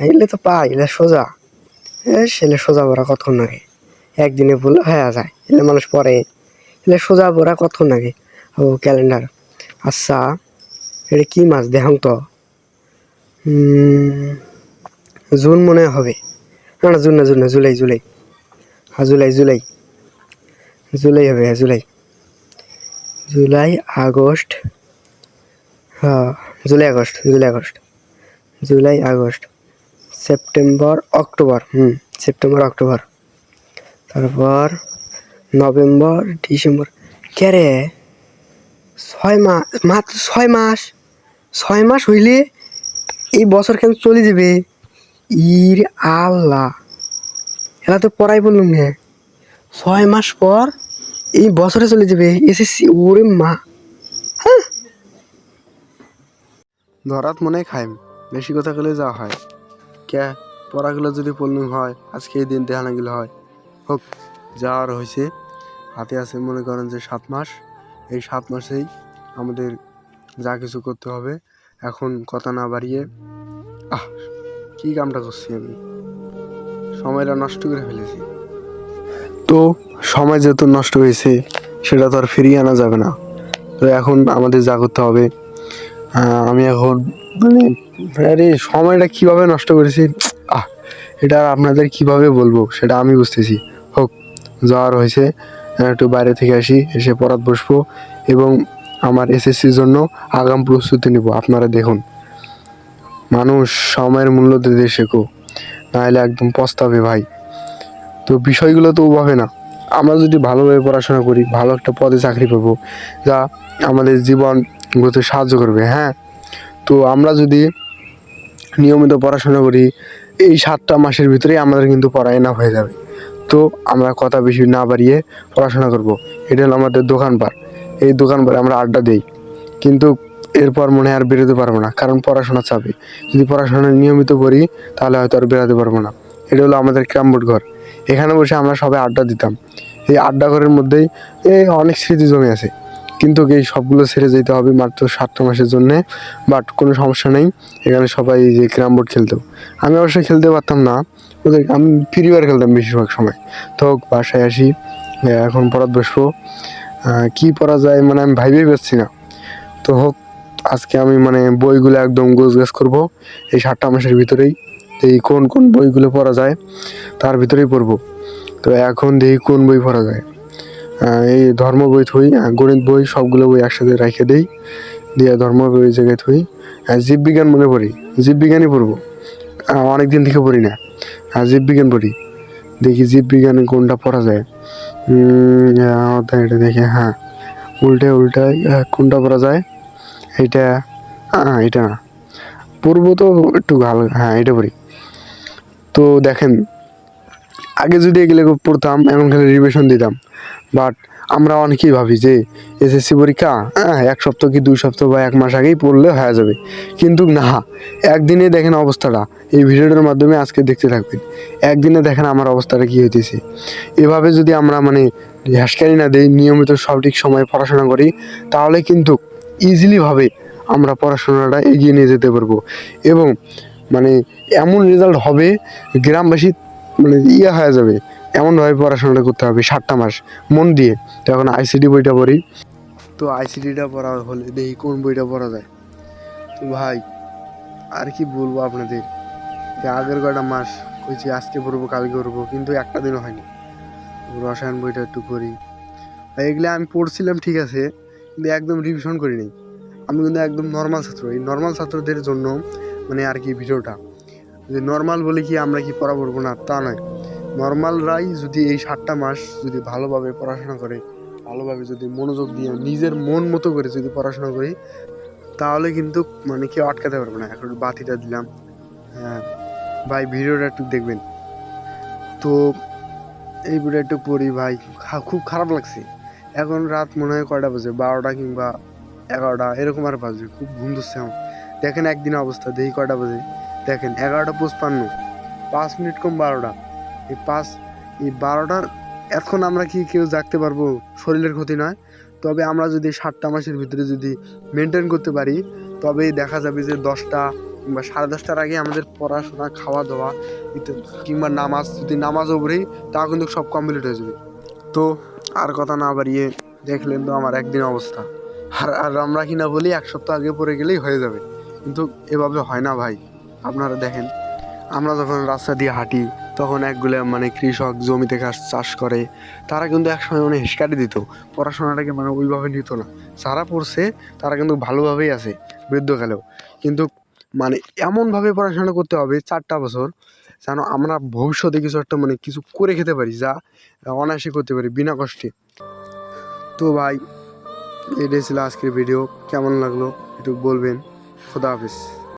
এলে তো পাই, এলে সোজা। সেলে সোজা পড়া কতক্ষণ লাগে একদিনে বললে হয়ে যায়, এলে মানুষ পরে। এলে সোজা পড়া কতক্ষণ লাগে ও, ক্যালেন্ডার। আচ্ছা এটা কি মাছ দেখাম তো? জুন মনে হবে। না না, জুন না জুন না, জুলাই জুলাই। হ্যাঁ জুলাই জুলাই। জুলাই হবে হ্যাঁ জুলাই। July, August. হ্যাঁ July, August July August. July, August. September, October, হুম, সেপ্টেম্বর, অক্টোবর। তারপর নভেম্বর, ডিসেম্বর, কে রে? ছয় মাস মাত্র ছয় মাস। ছয় মাস হইলে এই বছর কেন চলে যাবে? ইর আল্লাহ। এলা তো পড়াই বললুম না। ছয় মাস পর এই বছরে চলে যাবে এসএসসি। ওরে মা। ধরাত মনে খাইম। বেশি কথা গেলে যা হয়। কে? পড়াগুলো যদি পড়লুম হয়, আজকে এই দিন দেখানো গেলে হয়। হোক, যা আর হয়েছে, হাতে আছে মনে করেন যে সাত মাস। এই সাত মাসেই আমাদের যা কিছু করতে হবে। এখন কথা না বাড়িয়ে, আহ, কী কামটা করছি আমি? সময়টা নষ্ট করে ফেলেছি। তো সময় যেহেতু নষ্ট হয়েছে, সেটা তো আর ফিরিয়ে আনা যাবে না। তো এখন আমাদের যা করতে হবে আমি এখন মানে আরে সময়টা কীভাবে নষ্ট করেছি? আহ, এটা আপনাদের কীভাবে বলব সেটা আমি বুঝতেছি। হোক, যাওয়ার হয়েছে। একটু বাইরে থেকে আসি, এসে পড়াত বসবো এবং আমার এসএসসির জন্য আগাম প্রস্তুতি নেব, আপনারা দেখুন। মানুষ সময়ের মূল্য দিতে শেখো, নাহলে একদম পস্তাবে ভাই। তো বিষয়গুলো তো ওভাবে না। আমরা যদি ভালোভাবে পড়াশোনা করি, ভালো একটা পদে চাকরি পাবো, যা আমাদের জীবন গড়তে সাহায্য করবে হ্যাঁ? তো আমরা যদি নিয়মিত পড়াশোনা করি, এই সাতটা মাসের ভিতরেই আমাদের কিন্তু পড়া না হয়ে যাবে। তো আমরা কথা বেশি না বাড়িয়ে পড়াশোনা করব। এটা হলো আমাদের দোকানপাট। এই দোকানপাটে আমরা আড্ডা দিই। কিন্তু এরপর মনে হয় আর বেরোতে পারব না, কারণ পড়াশোনা চাপে। যদি পড়াশোনা নিয়মিত করি, তাহলে হয়তো আর বেরোতে পারব না। এটা হলো আমাদের ক্যাম্বোর্ড ঘর। এখানে বসে আমরা সবাই আড্ডা দিতাম। এই আড্ডা ঘরের মধ্যেই, এই অনেক স্মৃতি জমে আছে। কিন্তু এই সবগুলো ছেড়ে যেতে হবে মাত্র সাতটা মাসের জন্যে বাট কোনো সমস্যা নেই। এখানে সবাই যে ক্যারাম বোর্ড খেলতো। আমি অবশ্যই খেলতে পারতাম না। ওদের আমি ফ্রি ফায়ার খেলতাম বেশিরভাগ সময়। তো বাসায় আসি। এখন পড়াত বসবো কি পড়া যায় মানে আমি ভাইবেই পাচ্ছি না। তো হোক, আজকে আমি মানে বইগুলো একদম গোছ গাছ করব। এই সাতটা মাসের ভিতরেই। এই কোন কোন বইগুলো পড়া যায়, তার ভিতরেই পড়ব। তো এখন দেখি কোন বই পড়া যায়। এই ধর্ম বই থুই গণিত বই সবগুলো বই একসাথে রেখে দেই দিয়ে ধর্ম বই জায়গায় থুই। জীববিজ্ঞান মনে পড়ি? জীববিজ্ঞানই পড়ব। অনেক দিন থেকে পড়ি না। আর জীববিজ্ঞান পড়ি। দেখি জীববিজ্ঞানে কোনটা পড়া যায়। এটা দেখি হ্যাঁ। উল্টে উল্টে কোনটা পড়া যায়? এটা আহ, এটা না। পড়ব তো একটু ভালো হ্যাঁ এটা পড়ি। তো দেখেন আগে যদি এগুলো পড়তাম, এখন খালি রিভিশন দিতাম। বাট আমরা অনেকেই ভাবি যে এসএসসি পরীক্ষা হ্যাঁ এক সপ্তাহ কি দুই সপ্তাহ বা এক মাস আগেই পড়লে হয়ে যাবে। কিন্তু না, একদিনে দেখেন অবস্থাটা। এই ভিডিওটার মাধ্যমে আজকে দেখতে থাকবেন। একদিনে দেখেন আমার অবস্থাটা কী হইতেছে। এভাবে যদি আমরা মানে হ্যাসকারি না দিই, নিয়মিত সঠিক সময়ে পড়াশোনা করি, তাহলে কিন্তু ইজিলিভাবে আমরা পড়াশোনাটা এগিয়ে নিয়ে যেতে পারব। এবং মানে এমন রেজাল্ট হবে, গ্রামবাসী মানে ইয়ে হয়ে যাবে, এমনভাবে পড়াশোনাটা করতে হবে সাতটা মাস, মন দিয়ে। তো এখন আইসিডি বইটা পড়ি। তো আইসিডিটা পড়া হলে দেখি কোন বইটা পড়া যায়। তো ভাই, আর কি বলব আপনাদের? যে আগের কয়টা মাস কইছি, আজকে পড়ব, কালকে পড়ব, কিন্তু একটা দিনও হয়নি। রসায়ন বইটা একটু করি ভাই, এগুলো আমি পড়ছিলাম, ঠিক আছে, কিন্তু একদম রিভিশন করি নাই আমি কিন্তু একদম নর্মাল ছাত্র। এই নর্মাল ছাত্রদের জন্য মানে আর কি ভিডিওটা। যে নর্মাল বলে কি আমরা কি পড়া পড়ব না? তা নয়। নর্মালরাই যদি এই সাতটা মাস যদি ভালোভাবে পড়াশোনা করে, ভালোভাবে যদি মনোযোগ দিয়ে নিজের মন মতো করে যদি পড়াশোনা করি, তাহলে কিন্তু মানে কেউ আটকাতে পারবে না। এখন বাতিটা দিলাম। হ্যাঁ ভাই ভিডিওটা একটু দেখবেন। তো এই ভিডিও একটু পড়ি ভাই খুব খারাপ লাগছে। এখন রাত মনে হয় কয়টা বাজে? বারোটা কিংবা এগারোটা, এরকম আর বাজে, খুব ঘুম ধরছে আমার। দেখেন একদিন অবস্থা, দেখি কয়টা বাজে। দেখেন, এগারোটা পঁচপান্ন, পাঁচ মিনিট কম বারোটা। এই পাঁচ, এই বারোটার, এখন আমরা কি কেউ জাগতে পারব? শরীরের ক্ষতি নয়। তবে আমরা যদি সাতটা মাসের ভিতরে যদি মেনটেন করতে পারি, তবেই দেখা যাবে যে দশটা কিংবা সাড়ে দশটার আগে আমাদের পড়াশোনা খাওয়া দাওয়া কিংবা নামাজ, যদি নামাজও পড়ি, তাও কিন্তু সব কমপ্লিট হয়ে যাবে। তো আর কথা না বাড়িয়ে দেখলেন তো আমার একদিন অবস্থা। আর আর আমরা কিনা বলি, এক সপ্তাহ আগে পরে গেলেই হয়ে যাবে। কিন্তু এভাবে হয় না ভাই। আপনারা দেখেন, আমরা যখন রাস্তা দিয়ে হাঁটি, তখন একগুলো মানে কৃষক জমিতে ঘাস চাষ করে, তারা কিন্তু একসময় মানে হিসকারি দিত। পড়াশোনাটাকে মানে ওইভাবে নিত না। যারা পড়ছে, তারা কিন্তু ভালোভাবেই আছে বৃদ্ধকালেও কিন্তু মানে এমনভাবে পড়াশোনা করতে হবে চারটা বছর, যেন আমরা ভবিষ্যতে কিছু একটা মানে কিছু করে খেতে পারি, যা অনায়াসে করতে পারি, বিনা কষ্টে। তো ভাই, এটাই ছিল আজকের ভিডিও। কেমন লাগল একটু বলবেন। খোদা হাফিজ।